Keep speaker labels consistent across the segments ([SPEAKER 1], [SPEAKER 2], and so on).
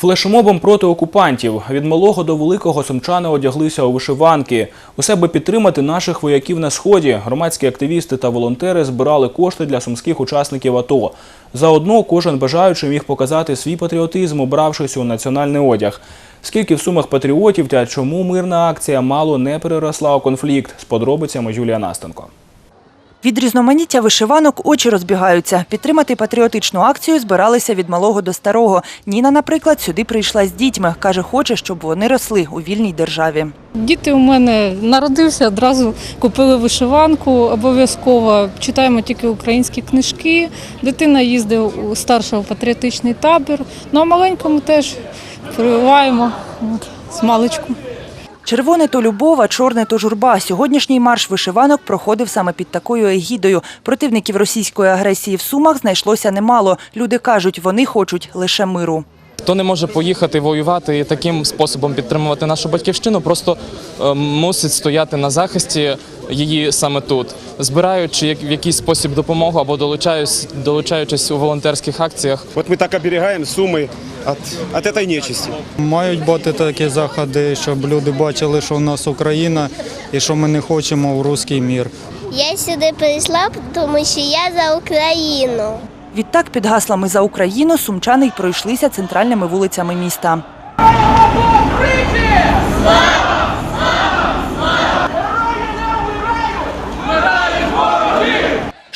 [SPEAKER 1] Флешмобом проти окупантів від малого до великого сумчани одяглися у вишиванки. У себе підтримати наших вояків на сході. Громадські активісти та волонтери збирали кошти для сумських учасників АТО. Заодно кожен бажаючий міг показати свій патріотизм, обравшись у національний одяг. Скільки в сумах патріотів та чому мирна акція мало не переросла у конфлікт? З подробицями Юлія Настенко.
[SPEAKER 2] Від різноманіття вишиванок очі розбігаються. Підтримати патріотичну акцію збиралися від малого до старого. Ніна, наприклад, сюди прийшла з дітьми. Каже, хоче, щоб вони росли у вільній державі.
[SPEAKER 3] Діти у мене народився, одразу купили вишиванку обов'язково. Читаємо тільки українські книжки. Дитина їздить у старшого патріотичний табір. Ну а маленькому теж прививаємо з маличку.
[SPEAKER 2] Червоне то любов, а чорне то журба. Сьогоднішній марш вишиванок проходив саме під такою егідою. Противників російської агресії в Сумах знайшлося немало. Люди кажуть, вони хочуть лише миру
[SPEAKER 4] Хто не може поїхати воювати і таким способом підтримувати нашу батьківщину, просто е, мусить стояти на захисті її саме тут, збираючи як- в якийсь спосіб допомогу або долучаючись, долучаючись у волонтерських акціях.
[SPEAKER 5] Вот мы так оберегаем Сумы от, от этой нечисти.
[SPEAKER 6] Мають бути такі заходи, щоб люди бачили, що в нас Україна і що ми не хочемо в руський мір.
[SPEAKER 7] Я сюди прийшла, тому що я за Україну.
[SPEAKER 2] Відтак, під гаслами за Україну сумчани й пройшлися центральними вулицями міста.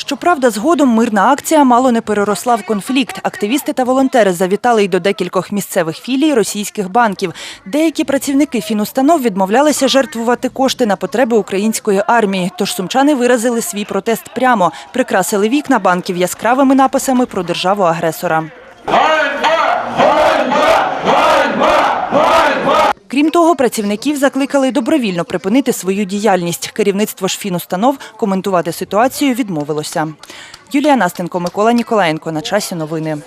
[SPEAKER 2] Щоправда, згодом мирна акція мало не переросла в конфлікт. Активісти та волонтери завітали й до декількох місцевих філій російських банків. Деякі працівники фінустанов відмовлялися жертвувати кошти на потреби української армії. Тож сумчани виразили свій протест прямо, прикрасили вікна банків яскравими написами про державу агресора. Крім того, працівників закликали добровільно припинити свою діяльність. Керівництво ж фінустанов коментувати ситуацію відмовилося. Юлія Настенко, Микола Ніколаєнко. На часі новини.